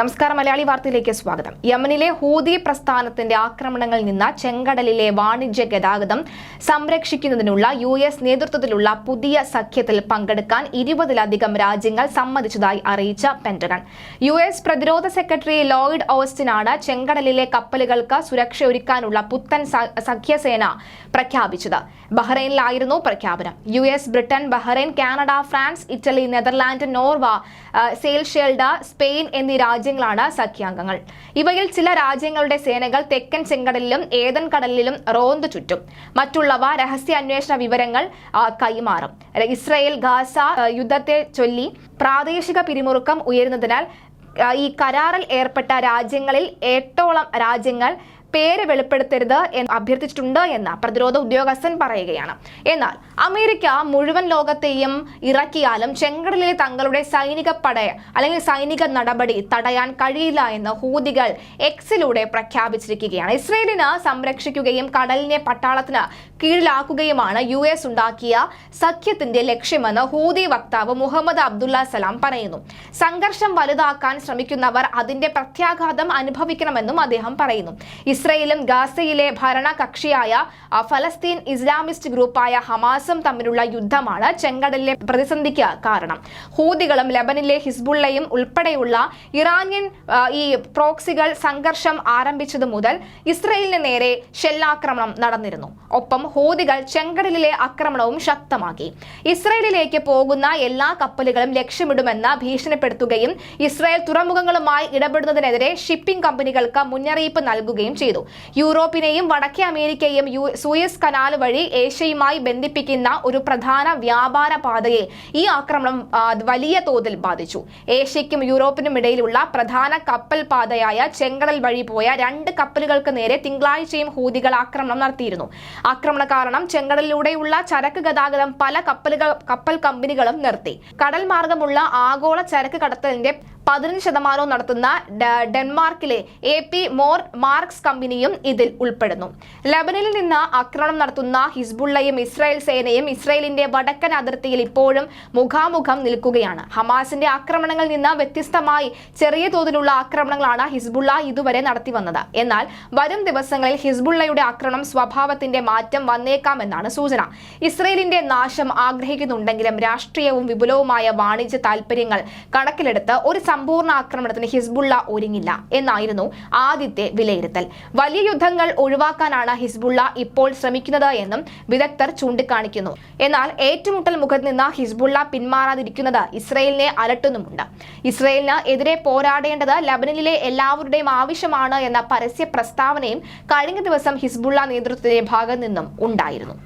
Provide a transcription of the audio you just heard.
നമസ്കാരം മലയാളി വാർത്തയിലേക്ക് സ്വാഗതം. യമനിലെ ഹൂതി പ്രസ്ഥാനത്തിന്റെ ആക്രമണങ്ങളിൽ നിന്ന് ചെങ്കടലിലെ വാണിജ്യ ഗതാഗതം സംരക്ഷിക്കുന്നതിനുള്ള യു എസ് നേതൃത്വത്തിലുള്ള പുതിയ സഖ്യത്തിൽ പങ്കെടുക്കാൻ ഇരുപതിലധികം രാജ്യങ്ങൾ സമ്മതിച്ചതായി അറിയിച്ച പെന്റഗൺ. യു എസ് പ്രതിരോധ സെക്രട്ടറി ലോയിഡ് ഓസ്റ്റിനാണ് ചെങ്കടലിലെ കപ്പലുകൾക്ക് സുരക്ഷ ഒരുക്കാനുള്ള പുത്തൻ സഖ്യസേന പ്രഖ്യാപിച്ചത്. ബഹ്റൈനിലായിരുന്നു പ്രഖ്യാപനം. U S Britain Bahrain Canada France Italy Netherland Norway Seychelles Spain എന്നീ രാജ്യങ്ങളാണ് സഖ്യാംഗങ്ങൾ. ഇവയിൽ ചില രാജ്യങ്ങളുടെ സേനകൾ തെക്കൻ ചെങ്കടലിലും ഏതൻ കടലിലും റോന്തു ചുറ്റും. മറ്റുള്ളവ രഹസ്യ അന്വേഷണ വിവരങ്ങൾ കൈമാറും. ഇസ്രയേൽ ഗാസ യുദ്ധത്തെ ചൊല്ലി പ്രാദേശിക പിരിമുറുക്കം ഉയരുന്നതിനാൽ ഈ കരാറിൽ ഏർപ്പെട്ട രാജ്യങ്ങളിൽ എട്ടോളം രാജ്യങ്ങൾ പേര് വെളിപ്പെടുത്തരുത് എന്ന് അഭ്യർത്ഥിച്ചിട്ടുണ്ട് എന്ന് പ്രതിരോധ ഉദ്യോഗസ്ഥൻ പറയുകയാണ്. എന്നാൽ അമേരിക്ക മുഴുവൻ ലോകത്തെയും ഇറക്കിയാലും ചെങ്കടലിലെ തങ്ങളുടെ സൈനിക പടയ അല്ലെങ്കിൽ സൈനിക നടപടി തടയാൻ കഴിയില്ല എന്ന് ഹൂതികൾ എക്സിലൂടെ പ്രഖ്യാപിച്ചിരിക്കുകയാണ്. ഇസ്രയേലിന് സംരക്ഷിക്കുകയും കടലിനെ പട്ടാളത്തിന് കീഴിലാക്കുകയുമാണ് യു എസ് ഉണ്ടാക്കിയ സഖ്യത്തിന്റെ ലക്ഷ്യമെന്ന് ഹൂതി വക്താവ് മുഹമ്മദ് അബ്ദുള്ള സലാം പറയുന്നു. സംഘർഷം വലുതാക്കാൻ ശ്രമിക്കുന്നവർ അതിന്റെ പ്രത്യാഘാതം അനുഭവിക്കണമെന്നും അദ്ദേഹം പറയുന്നു. ഇസ്രയേലും ഗാസയിലെ ഭരണകക്ഷിയായ ഫലസ്തീൻ ഇസ്ലാമിസ്റ്റ് ഗ്രൂപ്പായ ഹമാസും തമ്മിലുള്ള യുദ്ധമാണ് ചെങ്കടലിലെ പ്രതിസന്ധിക്ക് കാരണം. ഹൂതികളും ലബനിലെ ഹിസ്ബുള്ളയും ഉൾപ്പെടെയുള്ള ഇറാനിയൻ ഈ പ്രോക്സികൾ സംഘർഷം ആരംഭിച്ചതു മുതൽ ഇസ്രയേലിന് നേരെ ഷെല്ലാക്രമണം നടന്നിരുന്നു. ഒപ്പം ഹൂതികൾ ചെങ്കടലിലെ ആക്രമണവും ശക്തമാക്കി. ഇസ്രയേലിലേക്ക് പോകുന്ന എല്ലാ കപ്പലുകളും ലക്ഷ്യമിടുമെന്ന് ഭീഷണിപ്പെടുത്തുകയും ഇസ്രയേൽ തുറമുഖങ്ങളുമായി ഇടപെടുന്നതിനെതിരെ ഷിപ്പിംഗ് കമ്പനികൾക്ക് മുന്നറിയിപ്പ് നൽകുകയും ചെയ്തു. യൂറോപ്പിനെയും വടക്കേ അമേരിക്കയെയും സൂയസ് കനാൽ വഴി ഏഷ്യയുമായി ബന്ധിപ്പിക്കുന്ന ഒരു പ്രധാന വ്യാപാര പാതയെ ഈ ആക്രമണം വലിയ തോതിൽ ബാധിച്ചു. ഏഷ്യയ്ക്കും യൂറോപ്പിനും ഇടയിലുള്ള പ്രധാന കപ്പൽ പാതയായ ചെങ്കടൽ വഴി പോയ രണ്ട് കപ്പലുകൾക്ക് നേരെ തിങ്കളാഴ്ചയും ഹൂതികൾ ആക്രമണം നടത്തിയിരുന്നു. ആക്രമണ കാരണം ചെങ്കടലിലൂടെയുള്ള ചരക്ക് ഗതാഗതം പല കപ്പലുകൾ കപ്പൽ കമ്പനികളും നിർത്തി. കടൽ മാർഗമുള്ള ആഗോള ചരക്ക് കടത്തലിന്റെ പതിനഞ്ച് ശതമാനവും നടത്തുന്ന ഡെൻമാർക്കിലെ എ പി മോർ മാർക്സ് കമ്പനിയും ഇതിൽ ഉൾപ്പെടുന്നു. ലബനിൽ നിന്ന് ആക്രമണം നടത്തുന്ന ഹിസ്ബുള്ളയും ഇസ്രായേൽ സേനയും ഇസ്രായേലിന്റെ വടക്കൻ അതിർത്തിയിൽ ഇപ്പോഴും മുഖാമുഖം നിൽക്കുകയാണ്. ഹമാസിന്റെ ആക്രമണങ്ങളിൽ നിന്ന് വ്യത്യസ്തമായി ചെറിയ തോതിലുള്ള ആക്രമണങ്ങളാണ് ഹിസ്ബുള്ള ഇതുവരെ നടത്തി വന്നത്. എന്നാൽ വരും ദിവസങ്ങളിൽ ഹിസ്ബുള്ളയുടെ ആക്രമണം സ്വഭാവത്തിന്റെ മാറ്റം വന്നേക്കാമെന്നാണ് സൂചന. ഇസ്രയേലിന്റെ നാശം ആഗ്രഹിക്കുന്നുണ്ടെങ്കിലും രാഷ്ട്രീയവും വിപുലവുമായ വാണിജ്യ താൽപര്യങ്ങൾ കണക്കിലെടുത്ത് ഒരു സമ്പൂർണ ആക്രമണത്തിന് ഹിസ്ബുള്ള ഒരുങ്ങില്ല എന്നായിരുന്നു ആദ്യത്തെ വിലയിരുത്തൽ. വലിയ യുദ്ധങ്ങൾ ഒഴിവാക്കാനാണ് ഹിസ്ബുള്ള ഇപ്പോൾ ശ്രമിക്കുന്നത് എന്നും വിദഗ്ധർ ചൂണ്ടിക്കാണിക്കുന്നു. എന്നാൽ ഏറ്റുമുട്ടൽ മുഖത്ത് നിന്ന് ഹിസ്ബുള്ള പിന്മാറാതിരിക്കുന്നത് ഇസ്രയേലിനെ അലട്ടുന്നുമുണ്ട്. ഇസ്രയേലിന് എതിരെ പോരാടേണ്ടത് ലബനനിലെ എല്ലാവരുടെയും ആവശ്യമാണ് എന്ന പരസ്യ പ്രസ്താവനയും കഴിഞ്ഞ ദിവസം ഹിസ്ബുള്ള നേതൃത്വത്തിന്റെ ഭാഗത്തു നിന്നും ഉണ്ടായിരുന്നു.